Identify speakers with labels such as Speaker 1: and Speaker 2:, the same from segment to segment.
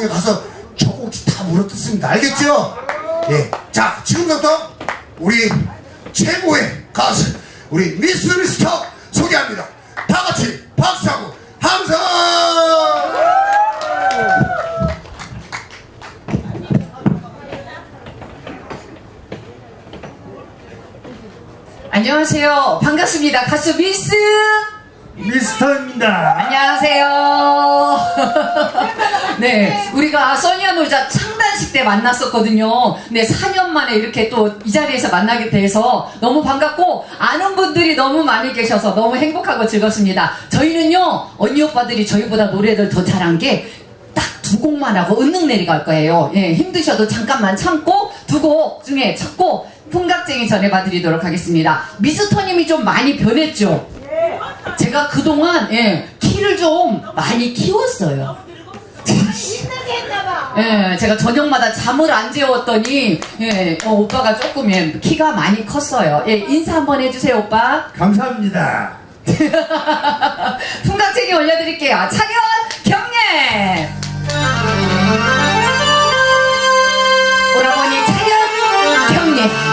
Speaker 1: 거기 가서 젖꼭지 다 물어뜯습니다. 알겠죠? 예. 자, 지금부터 우리 최고의 가수, 우리 미스 미스터 소개합니다. 다 같이 박수하고 함성!
Speaker 2: 안녕하세요. 반갑습니다. 가수 미스.
Speaker 3: 미스터입니다.
Speaker 2: 안녕하세요. 네, 우리가 써니아 놀자 창단식 때 만났었거든요. 네, 4년 만에 이렇게 또 이 자리에서 만나게 돼서 너무 반갑고 아는 분들이 너무 많이 계셔서 너무 행복하고 즐겁습니다. 저희는요, 언니 오빠들이 저희보다 노래를 더 잘한 게 딱 두 곡만 하고 은능 내리갈 거예요. 예, 힘드셔도 잠깐만 참고 두 곡 중에 첫곡 풍각쟁이 전해봐 드리도록 하겠습니다. 미스터님이 좀 많이 변했죠? 제가 그동안 예, 키를 좀 많이 키웠어요. 예, 제가 저녁마다 잠을 안 재웠더니 예, 어, 오빠가 조금 예, 키가 많이 컸어요. 예, 인사 한번 해주세요, 오빠.
Speaker 3: 감사합니다.
Speaker 2: 풍각쟁이 올려드릴게요. 차렷 경례. 오라버니 차렷 경례.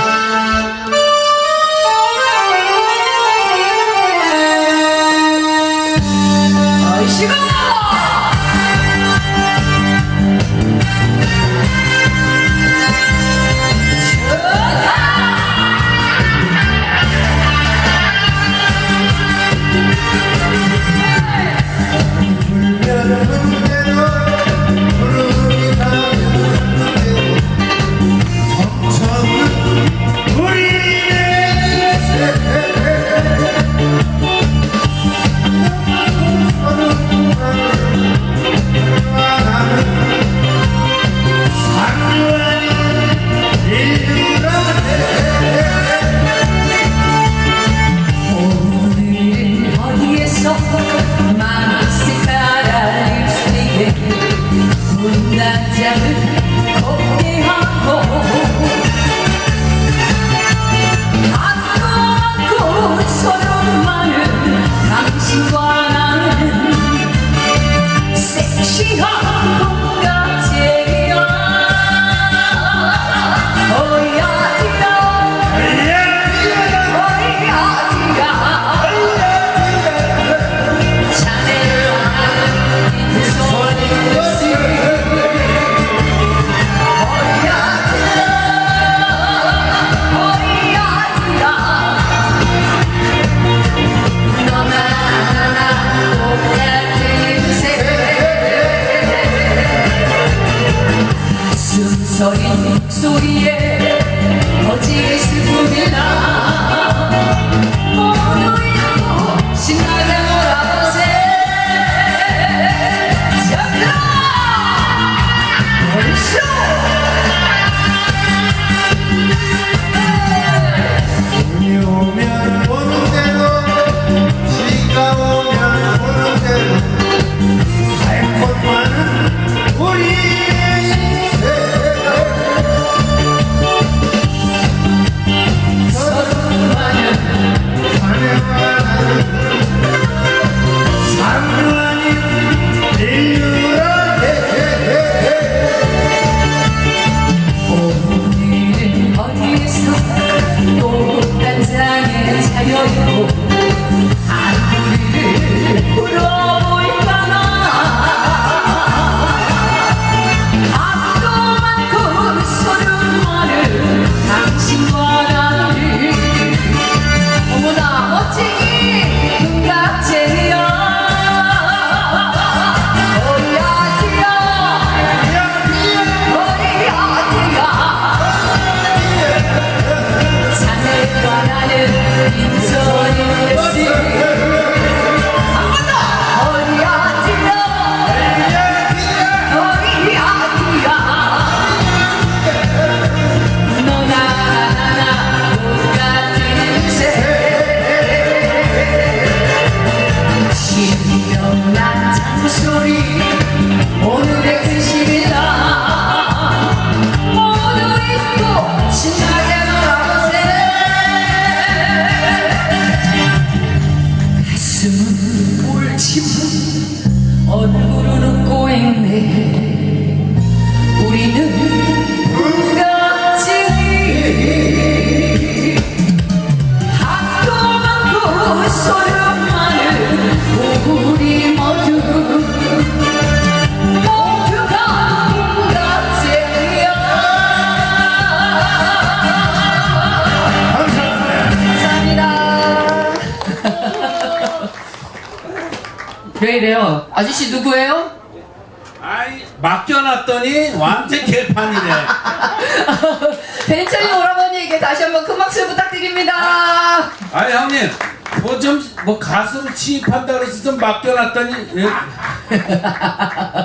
Speaker 2: 왜 이래요? 아저씨 누구예요?
Speaker 4: 아이 맡겨놨더니 완전 개판이네.
Speaker 2: 벤처리 오라버니에게 다시 한번 큰 박수 부탁드립니다.
Speaker 4: 아니 형님 뭐 좀 뭐 가수로 취입한다 그래서 좀 맡겨놨더니 예.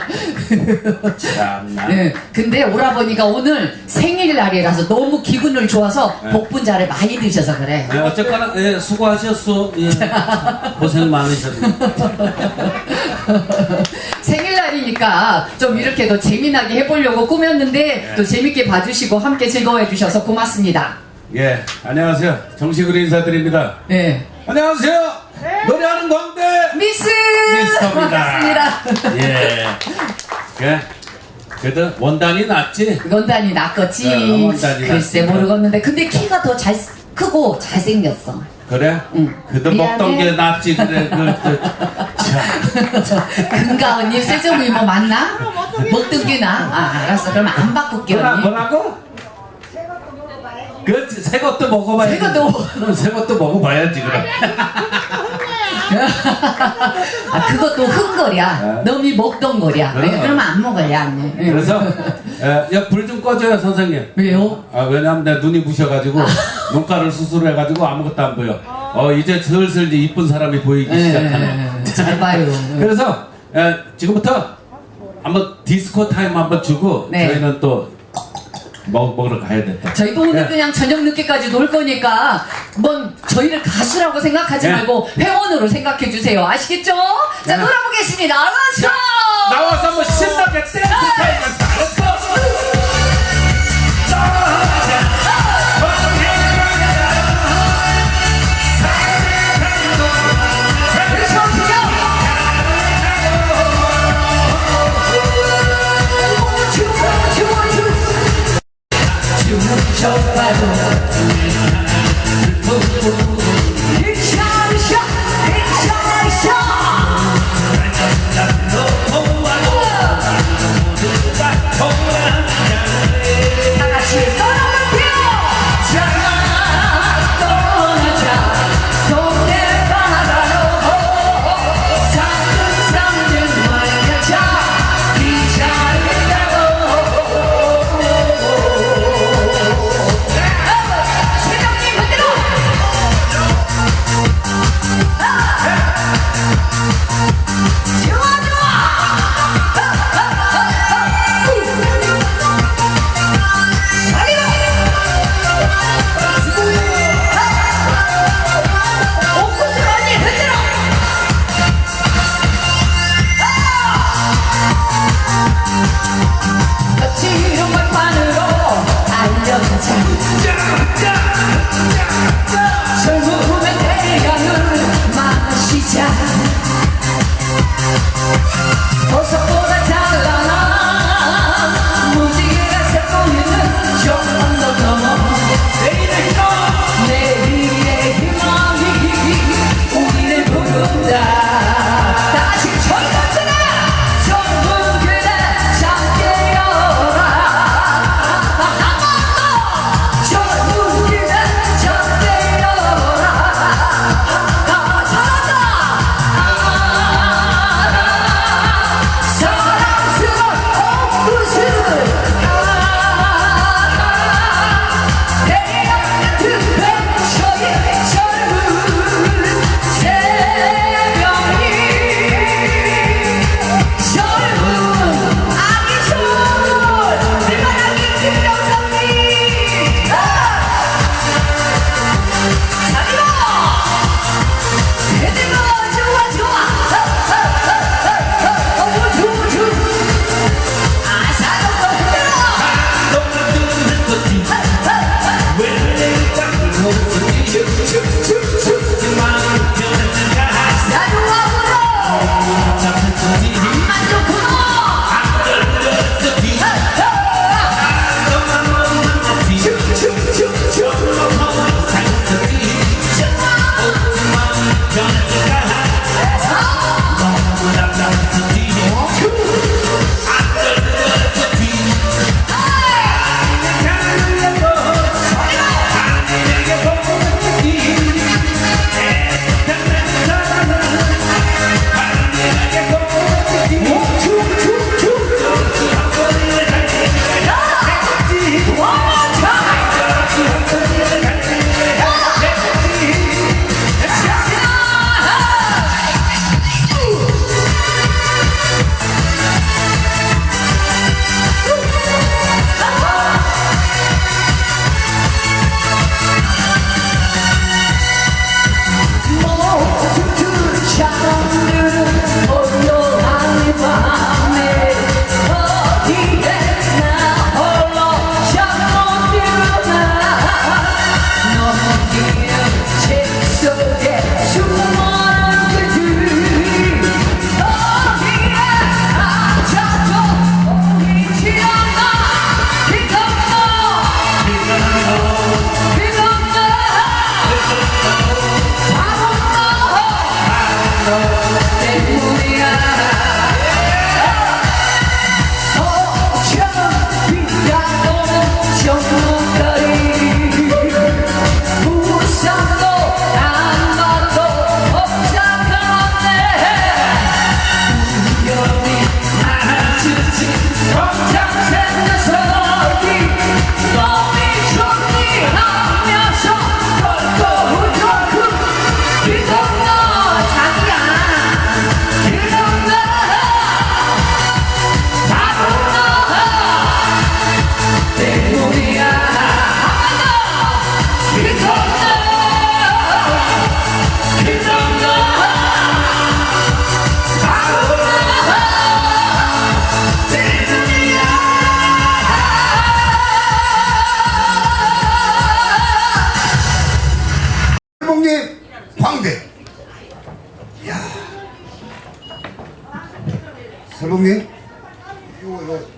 Speaker 4: 참나.
Speaker 2: 네, 근데 오라버니가 오늘 생일날이라서 너무 기분을 좋아서
Speaker 4: 네.
Speaker 2: 복분자를 많이 드셔서 그래.
Speaker 4: 예, 어쨌거나 예, 수고하셨어. 예. 고생 많으셨네.
Speaker 2: 생일날이니까 좀 이렇게 더 재미나게 해보려고 꾸몄는데 또 재밌게 봐주시고 함께 즐거워해 주셔서 고맙습니다.
Speaker 4: 예, 안녕하세요. 정식으로 인사드립니다.
Speaker 2: 네.
Speaker 4: 안녕하세요. 노래하는 광대
Speaker 2: 미스!
Speaker 4: 미스터입니다.
Speaker 2: 반갑습니다.
Speaker 4: 예. 예. 그래도 원단이 낫지.
Speaker 2: 원단이 낫겠지.
Speaker 4: 네, 원단이
Speaker 2: 글쎄
Speaker 4: 낫지.
Speaker 2: 모르겠는데 근데 키가 더 잘 크고 잘 생겼어.
Speaker 4: 그래?
Speaker 2: 응.
Speaker 4: 그래도
Speaker 2: 미안해.
Speaker 4: 먹던 게 낫지. 그래. 그, 그, 참.
Speaker 2: 금가은님 세종이 뭐 맞나? 먹던 게 나? 아 알았어 그럼 안 바꿀게
Speaker 4: 뭐라,
Speaker 2: 언니.
Speaker 4: 뭐라고? 그, 새 것도 먹어봐야지.
Speaker 2: 새 것도.
Speaker 4: 그럼 새 것도 먹어봐야지, 그럼.
Speaker 2: 아 그것도 흥거리야.
Speaker 4: 네.
Speaker 2: 너미 먹던 거리야. 왜?
Speaker 4: 네.
Speaker 2: 그러면 안 먹을래. 응.
Speaker 4: 그래서, 예, 야, 불 좀 꺼줘요, 선생님.
Speaker 2: 왜요?
Speaker 4: 아, 왜냐면 내 눈이 부셔가지고, 눈가를 수술해가지고 아무것도 안 보여. 어, 이제 슬슬 이제 이쁜 사람이 보이기
Speaker 2: 예,
Speaker 4: 시작하네.
Speaker 2: 잘 봐요.
Speaker 4: 그래서, 예, 지금부터 한번 디스코 타임 한번 주고,
Speaker 2: 네.
Speaker 4: 저희는 또 먹, 먹으러 가야 돼. 또.
Speaker 2: 저희도 오늘
Speaker 4: 네.
Speaker 2: 그냥 저녁 늦게까지 놀 거니까 뭔 저희를 가수라고 생각하지
Speaker 4: 네.
Speaker 2: 말고 회원으로 생각해 주세요. 아시겠죠? 자
Speaker 4: 네.
Speaker 2: 놀아보겠습니다. 알았어.
Speaker 4: 나와서 한번 신나게 댄스 타임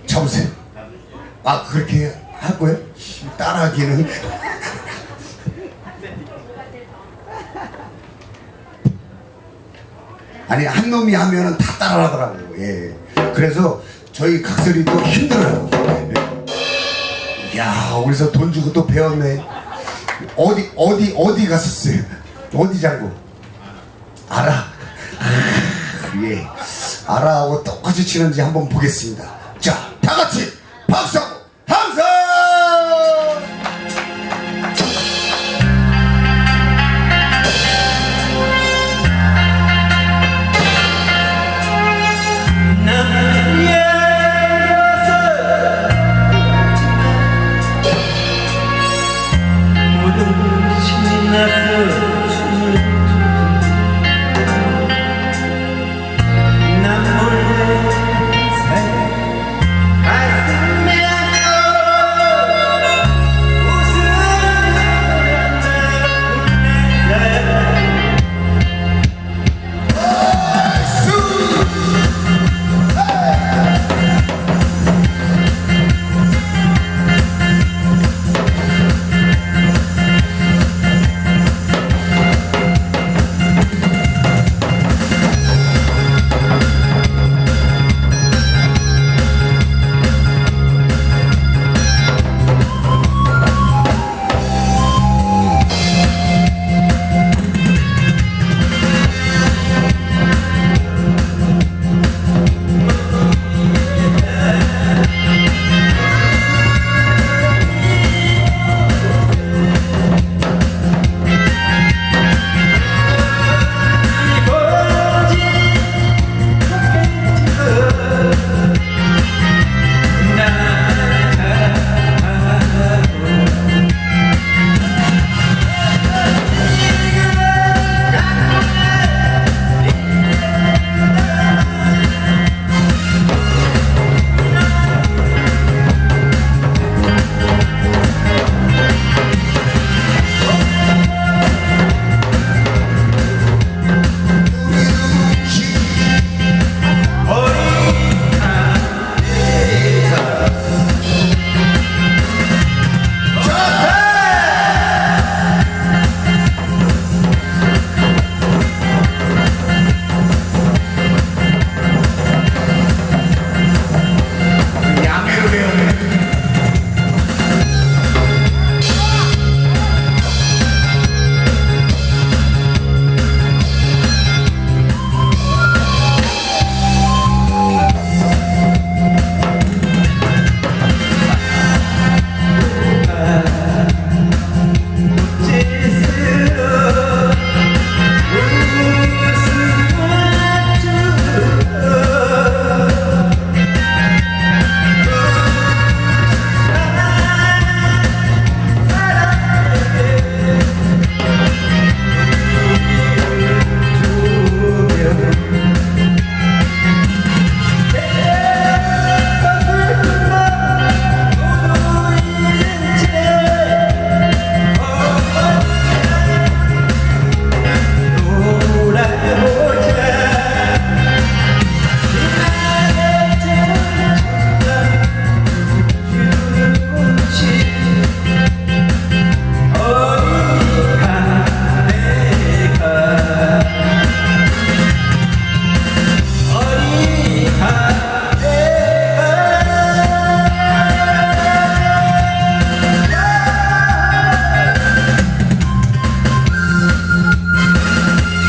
Speaker 1: 잡으세요. 아 그렇게 할 거예요? 따라하기는 아니 한 놈이 하면은 다 따라하더라고요. 예. 그래서 저희 각설이도 힘들어요. 예. 야 어디서 돈 주고 또 배웠네. 어디 어디 어디 갔었어요? 어디 장고? 알아. 아, 예. 알아하고 똑같이 치는지 한번 보겠습니다.